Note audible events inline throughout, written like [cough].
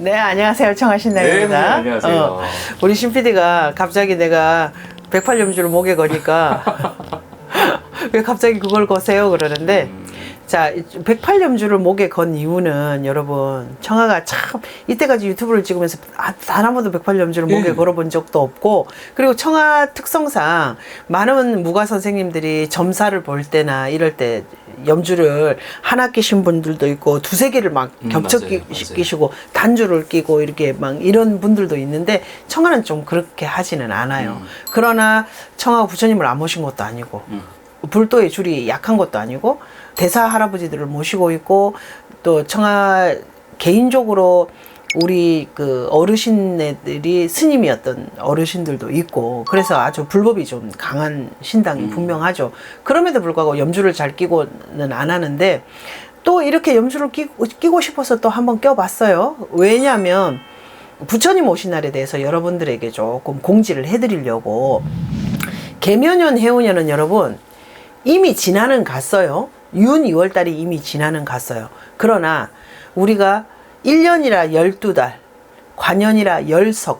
네, 안녕하세요. 청하신나입니다. 네, 네, 안녕하세요. 우리 신 PD가 갑자기 내가 108염주를 목에 거니까 [laughs] 왜 갑자기 그걸 거세요? 그러는데 음. 자, 108염주를 목에 건 이유는 여러분 청아가 참 이때까지 유튜브를 찍으면서 아, 단한 번도 108염주를 목에 네. 걸어본 적도 없고 그리고 청아 특성상 많은 무가 선생님들이 점사를 볼 때나 이럴 때 염주를 하나 끼신 분들도 있고 두세 개를 막 음, 겹쳐 맞아요, 끼, 맞아요. 끼시고 단주를 끼고 이렇게 막 이런 분들도 있는데 청아는 좀 그렇게 하지는 않아요. 음. 그러나 청아가 부처님을 안 모신 것도 아니고 음. 불도의 줄이 약한 것도 아니고 대사 할아버지들을 모시고 있고 또 청아 개인적으로 우리 그 어르신네들이 스님이었던 어르신들도 있고 그래서 아주 불법이 좀 강한 신당이 음. 분명하죠. 그럼에도 불구하고 염주를 잘 끼고는 안 하는데 또 이렇게 염주를 끼고, 끼고 싶어서 또 한번 껴봤어요. 왜냐하면 부처님 오신 날에 대해서 여러분들에게 조금 공지를 해드리려고 개면연 해운년은 여러분 이미 지나는 갔어요. 윤 2월 달이 이미 지나는 갔어요. 그러나 우리가 1년이라 12달, 관연이라 10석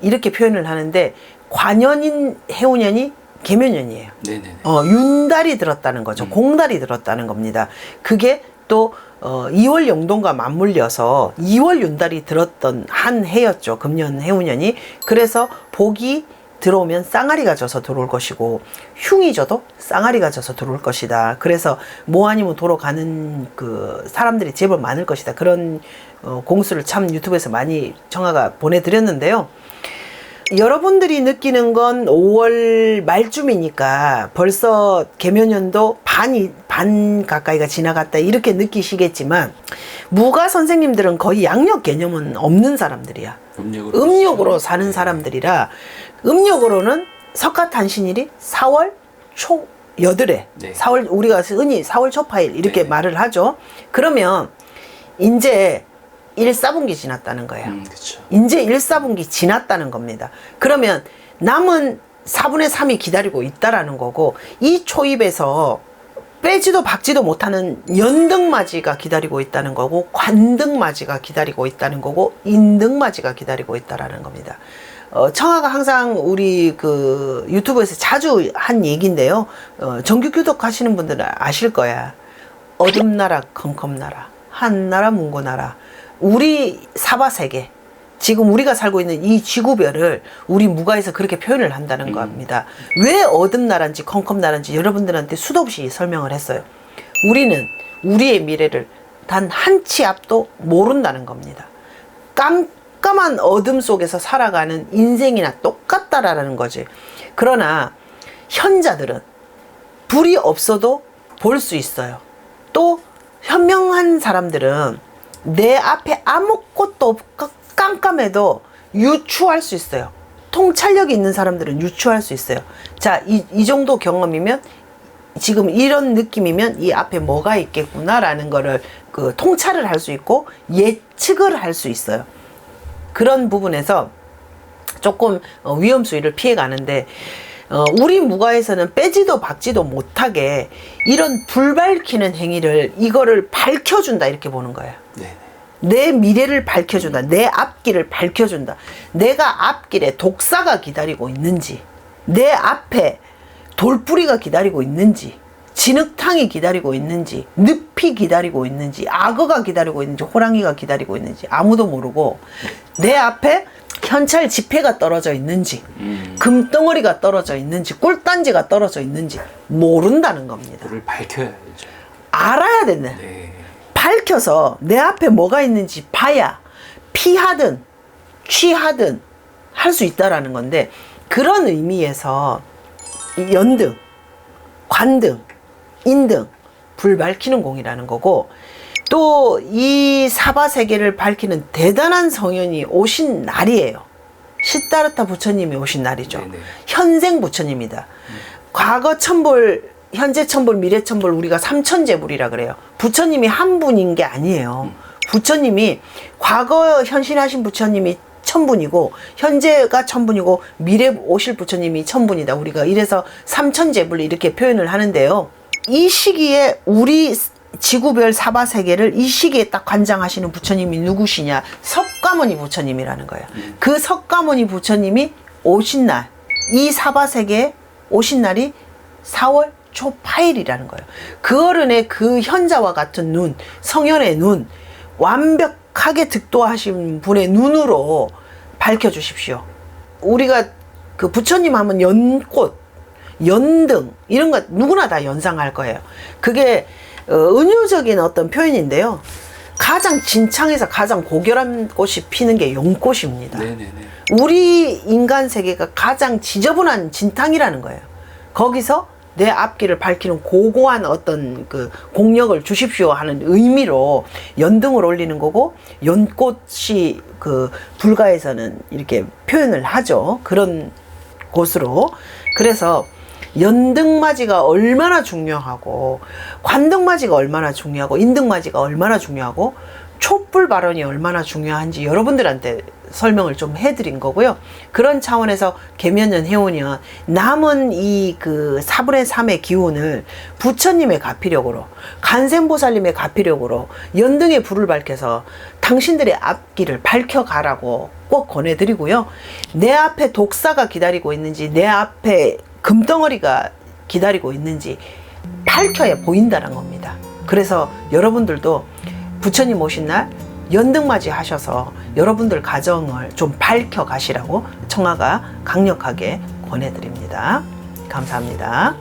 이렇게 표현을 하는데 관연인 해운년이 개면년이에요. 어, 윤달이 들었다는 거죠. 공달이 들었다는 겁니다. 그게 또 어, 2월 영동과 맞물려서 2월 윤달이 들었던 한 해였죠. 금년 해운년이. 그래서 복이 들어오면 쌍아리가 져서 들어올 것이고 흉이 져도 쌍아리가 져서 들어올 것이다. 그래서 뭐 아니면 도로 가는 그 사람들이 제법 많을 것이다. 그런 어, 공수를 참 유튜브에서 많이 청아가 보내드렸는데요. 여러분들이 느끼는 건 5월 말쯤이니까 벌써 개면연도 반이 반 가까이가 지나갔다 이렇게 느끼시겠지만 무가 선생님들은 거의 양력 개념은 없는 사람들이야. 음력으로. 음력으로 사는 사람들이라 음력으로는 석가탄신일이 4월 초 여덟에 네. 4월 우리가 흔히 4월 초파일 이렇게 네. 말을 하죠. 그러면 이제 1, 4분기 지났다는 거예요. 음, 그렇죠. 이제 1, 4분기 지났다는 겁니다. 그러면 남은 4분의 3이 기다리고 있다라는 거고 이 초입에서 빼지도 박지도 못하는 연등맞이가 기다리고 있다는 거고 관등맞이가 기다리고 있다는 거고 인등맞이가 기다리고 있다라는 겁니다. 어, 청아가 항상 우리 그 유튜브에서 자주 한 얘기인데요. 어, 정규 교독 하시는 분들은 아실 거야. 어둠 나라 컴컴나라 한 나라 문고 나라 우리 사바 세계 지금 우리가 살고 있는 이 지구별을 우리 무가에서 그렇게 표현을 한다는 겁니다. 왜 어둠나라인지 컴컴나라인지 여러분들한테 수도 없이 설명을 했어요. 우리는 우리의 미래를 단 한 치 앞도 모른다는 겁니다. 깜깜한 어둠 속에서 살아가는 인생이나 똑같다라는 거지. 그러나 현자들은 불이 없어도 볼 수 있어요. 또 현명한 사람들은 내 앞에 아무것도 없고 깜깜해도 유추할 수 있어요. 통찰력이 있는 사람들은 유추할 수 있어요. 자, 이, 이 정도 경험이면 지금 이런 느낌이면 이 앞에 뭐가 있겠구나라는 거를 그 통찰을 할 수 있고 예측을 할 수 있어요. 그런 부분에서 조금 어, 위험 수위를 피해 가는데 어, 우리 무가에서는 빼지도 박지도 못하게 이런 불 밝히는 행위를 이거를 밝혀준다 이렇게 보는 거예요. 네네. 내 미래를 밝혀준다. 내 앞길을 밝혀준다. 내가 앞길에 독사가 기다리고 있는지, 내 앞에 돌뿌리가 기다리고 있는지, 진흙탕이 기다리고 있는지, 늪이 기다리고 있는지, 악어가 기다리고 있는지, 호랑이가 기다리고 있는지 아무도 모르고 내 앞에 현찰 지폐가 떨어져 있는지, 음. 금덩어리가 떨어져 있는지, 꿀단지가 떨어져 있는지 모른다는 겁니다. 불을 밝혀야죠. 알아야 된다. 네. 밝혀서 내 앞에 뭐가 있는지 봐야 피하든 취하든 할 수 있다라는 건데 그런 의미에서 이 연등, 관등, 인등 불 밝히는 공이라는 거고 또 이 사바 세계를 밝히는 대단한 성현이 오신 날이에요. 시다르타 부처님이 오신 날이죠. 네네. 현생 부처님이다. 과거 천볼, 현재 천볼, 미래 천볼 우리가 삼천제불이라 그래요. 부처님이 한 분인 게 아니에요. 부처님이 과거 현신하신 부처님이 천분이고 현재가 천분이고 미래 오실 부처님이 천분이다. 우리가 이래서 삼천제불 이렇게 표현을 하는데요. 이 시기에 우리 지구별 사바 세계를 이 시기에 딱 관장하시는 부처님이 누구시냐? 석가 석가모니 부처님이라는 거예요. 그 석가모니 부처님이 오신 날, 이 사바 세계에 오신 날이 4월 초 8일이라는 거예요. 그 어른의 그 현자와 같은 눈, 성현의 눈, 완벽하게 득도하신 분의 눈으로 밝혀주십시오. 우리가 그 부처님 하면 연꽃, 연등 이런 거 누구나 다 연상할 거예요. 그게 어, 은유적인 어떤 표현인데요. 가장 진창에서 가장 고결한 꽃이 피는 게 연꽃입니다. 네네네. 우리 인간 세계가 가장 지저분한 진탕이라는 거예요. 거기서 내 앞길을 밝히는 고고한 어떤 그 공력을 주십시오 하는 의미로 연등을 올리는 거고 연꽃이 그 불가에서는 이렇게 표현을 하죠. 그런 곳으로. 그래서 연등맞이가 얼마나 중요하고 관등맞이가 얼마나 중요하고 인등맞이가 얼마나 중요하고 촛불 발언이 얼마나 중요한지 여러분들한테 설명을 좀 해드린 거고요. 그런 차원에서 개면년 해오년 남은 이 그 4분의 3의 기운을 부처님의 가피력으로 간센보살님의 가피력으로 연등의 불을 밝혀서 당신들의 앞길을 밝혀가라고 꼭 권해드리고요. 내 앞에 독사가 기다리고 있는지 내 앞에 금덩어리가 기다리고 있는지 밝혀야 보인다는 겁니다. 그래서 여러분들도 부처님 오신 날 연등맞이 하셔서 여러분들 가정을 좀 밝혀 가시라고 청아가 강력하게 권해드립니다. 감사합니다.